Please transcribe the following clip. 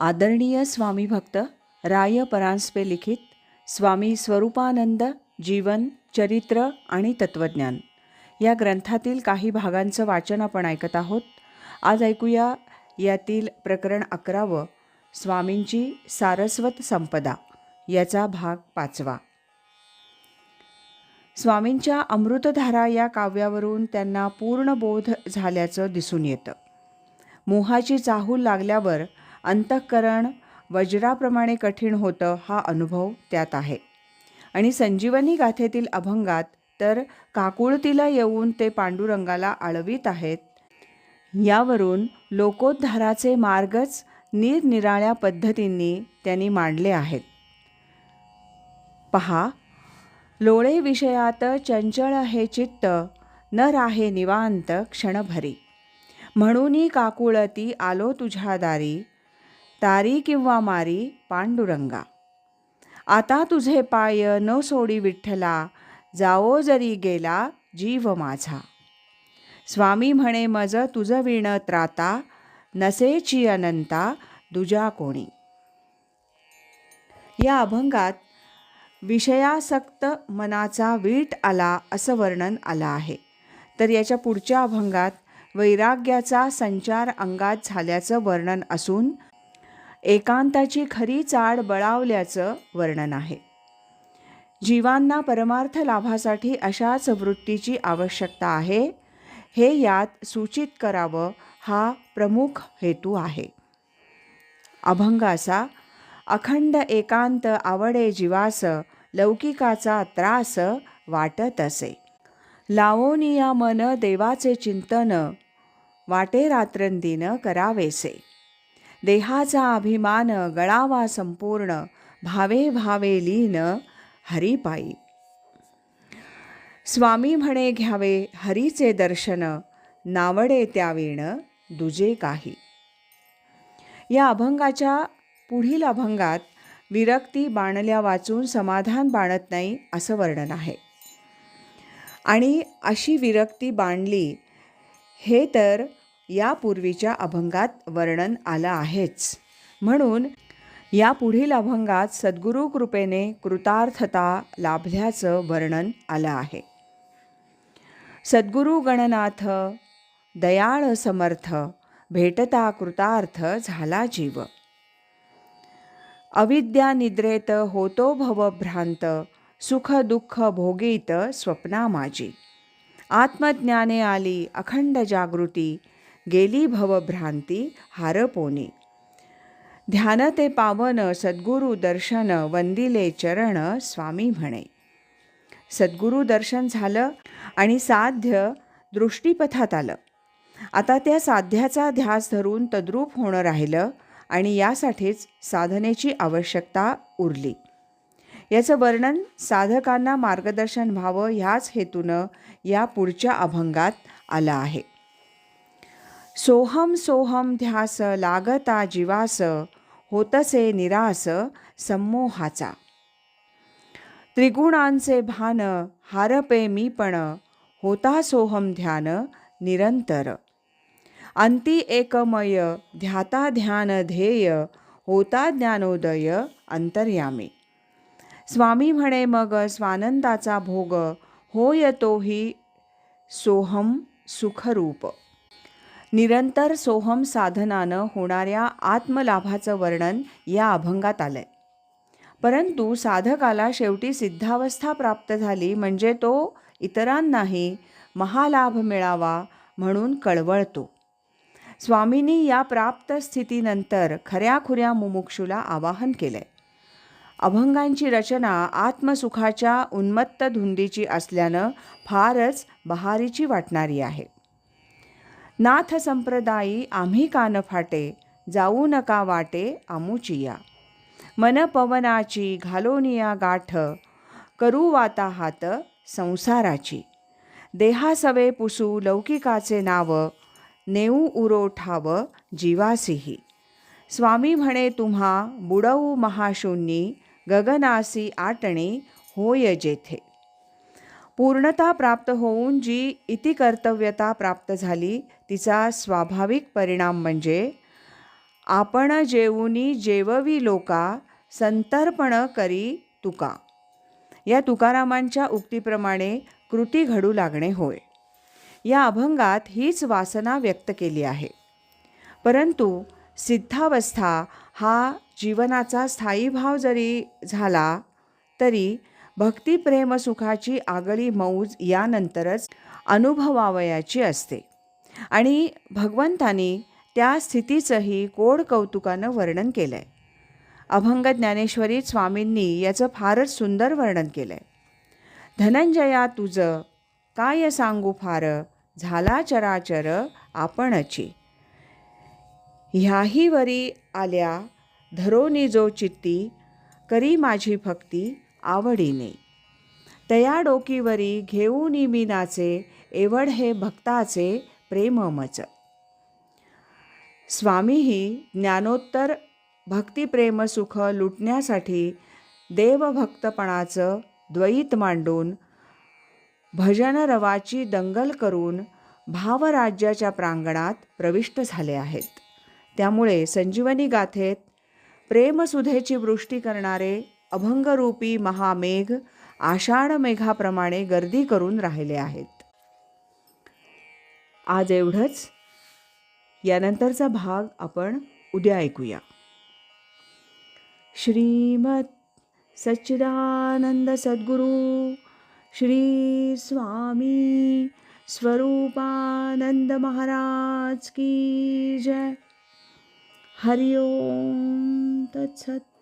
आदरणीय स्वामी भक्त राय परांजपे लिखित स्वामी स्वरूपानंद जीवन चरित्र आणि तत्त्वज्ञान. या ग्रंथातील काही भागांचं वाचन आपण ऐकत आहोत. आज ऐकूया यातील प्रकरण अकरावं स्वामींची सारस्वत संपदा. याचा भाग पाचवा. स्वामींच्या अमृतधारा या काव्यावरून त्यांना पूर्ण बोध झाल्याचं दिसून येतं. मोहाची चाहूल लागल्यावर अंतःकरण वज्राप्रमाणे कठीण होतं हा अनुभव त्यात आहे. आणि संजीवनी गाथेतील अभंगात तर काकुळतीला येऊन ते पांडुरंगाला आळवीत आहेत. यावरून लोकोद्धाराचे मार्गच निरनिराळ्या पद्धतींनी त्यांनी मांडले आहेत. पहा लोळे विषयात चंचळ हे चित्त न राहे निवांत क्षणभरी. म्हणूनी काकुळती आलो तुझ्या दारी तारी किंवा मारी पांडुरंगा. आता तुझे पाय न सोडी विठ्ठला जाओ जरी गेला जीव माझा. स्वामी म्हणे मज तुझं विण त्राता नसेची अनंता दुजा कोणी. या अभंगात विषयासक्त मनाचा वीट आला असं वर्णन आलं आहे. तर याच्या पुढच्या अभंगात वैराग्याचा संचार अंगात झाल्याचं वर्णन असून एकांताची खरी चाड बळावल्याचं वर्णन आहे. जीवांना परमार्थ लाभासाठी अशाच वृत्तीची आवश्यकता आहे हे यात सूचित करावं हा प्रमुख हेतू आहे. अभंगाचा अखंड एकांत आवडे जीवास लौकिकाचा त्रास वाटत असे. लावोनिया मन देवाचे चिंतन वाटे रात्रंदिन करावेसे. देहाचा अभिमान गळावा संपूर्ण. भावे भावे लीन हरिपायी. स्वामी म्हणे घ्यावे हरीचे दर्शन नावडे त्यावेण दुजे काही. या अभंगाच्या पुढील अभंगात विरक्ती बाणल्या वाचून समाधान बाणत नाही असं वर्णन आहे. आणि अशी विरक्ती बाणली हे तर यापूर्वीच्या अभंगात वर्णन आलं आहेच. म्हणून या पुढील अभंगात सद्गुरू कृपेने कृतार्थता लाभल्याचं वर्णन आलं आहे. सद्गुरू गणनाथ दयाळ समर्थ भेटता कृतार्थ झाला जीव. अविद्या निद्रेत होतो भवभ्रांत सुख दुःख भोगीत स्वप्ना माझी आत्मज्ञाने आली अखंड जागृती गेली भवभ्रांती हारपोनी. ध्यान ते पावन सद्गुरू दर्शन वंदिले चरण स्वामी म्हणे. सद्गुरू दर्शन झालं आणि साध्य दृष्टीपथात आलं. आता त्या साध्याचा ध्यास धरून तद्रूप होणं राहिलं आणि यासाठीच साधनेची आवश्यकता उरली. याचं वर्णन साधकांना मार्गदर्शन व्हावं ह्याच हेतूनं या पुढच्या अभंगात आलं आहे. सोहम सोहम ध्यास लागता जीवास होतसे निरास संमोहाचा त्रिगुणांचे भान हारपे मी पण होता सोहम ध्यान निरंतर. अंती एकमय ध्याता ध्यान ध्येय होता ज्ञानोदय अंतर्यामी. स्वामी म्हणे मग स्वानंदाचा भोग होय तोही सोहम सुखरूप. निरंतर सोहम साधनानं होणाऱ्या आत्मलाभाचं वर्णन या अभंगात आलंय. परंतु साधकाला शेवटी सिद्धावस्था प्राप्त झाली म्हणजे तो इतरांनाही महालाभ मिळावा म्हणून कळवळतो. स्वामींनी या प्राप्त स्थितीनंतर खऱ्याखुऱ्या मुमुक्षूला आवाहन केलंय. अभंगांची रचना आत्मसुखाच्या उन्मत्त धुंदीची असल्यानं फारच बहारीची वाटणारी आहे. नाथ संप्रदायी आम्ही कान फाटे जाऊ नका वाटे आमुचिया मन पवनाची घालोनिया गाठ करू वाता हात संसाराची. देहासवे पुसू लौकिकाचे नाव नेऊ उरो ठाव जीवासीही. स्वामी म्हणे तुम्हा बुडवू महाशून्नी गगनासी आटणे होय जेथे. पूर्णता प्राप्त होऊन जी इति कर्तव्यता प्राप्त झाली तिचा स्वाभाविक परिणाम म्हणजे आपण जेवुनी जेववी लोका संतर्पण करी तुका. या तुकारामांच्या उक्तीप्रमाणे कृती घडू लागणे होय. या अभंगात हीच वासना व्यक्त केली आहे. परंतु सिद्धावस्था हा जीवनाचा स्थायी भाव जरी झाला तरी भक्तिप्रेमसुखाची आगळी मौज यानंतरच अनुभवावयाची असते. आणि भगवंतानी त्या स्थितीचंही कोड कौतुकानं वर्णन केलं आहे अभंग ज्ञानेश्वरी स्वामींनी याचं फारच सुंदर वर्णन केलं आहे धनंजया तुझं काय सांगू फार? झाला चराचर आपणची. ह्याही वरी आल्या धरोनी जो चित्ती करी माझी भक्ती आवडीने. तया डोकीवरी घेऊन मी नाचे एवढ हे भक्ताचे प्रेममच. स्वामीही ज्ञानोत्तर भक्तिप्रेमसुख लुटण्यासाठी देवभक्तपणाचं द्वैत मांडून भजन रवाची दंगल करून भावराज्याच्या प्रांगणात प्रविष्ट झाले आहेत. त्यामुळे संजीवनी गाथेत प्रेमसुधेची वृष्टी करणारे अभंगरूपी महामेघ आषाढ मेघाप्रमाणे गर्दी करून राहिले आहेत. आज एवढंच. यानंतरचा भाग आपण उद्या ऐकूया. श्रीमत सच्चिदानंद सद्गुरु श्री स्वामी स्वरूपानंद महाराज की जय. हरिओम तत्सत.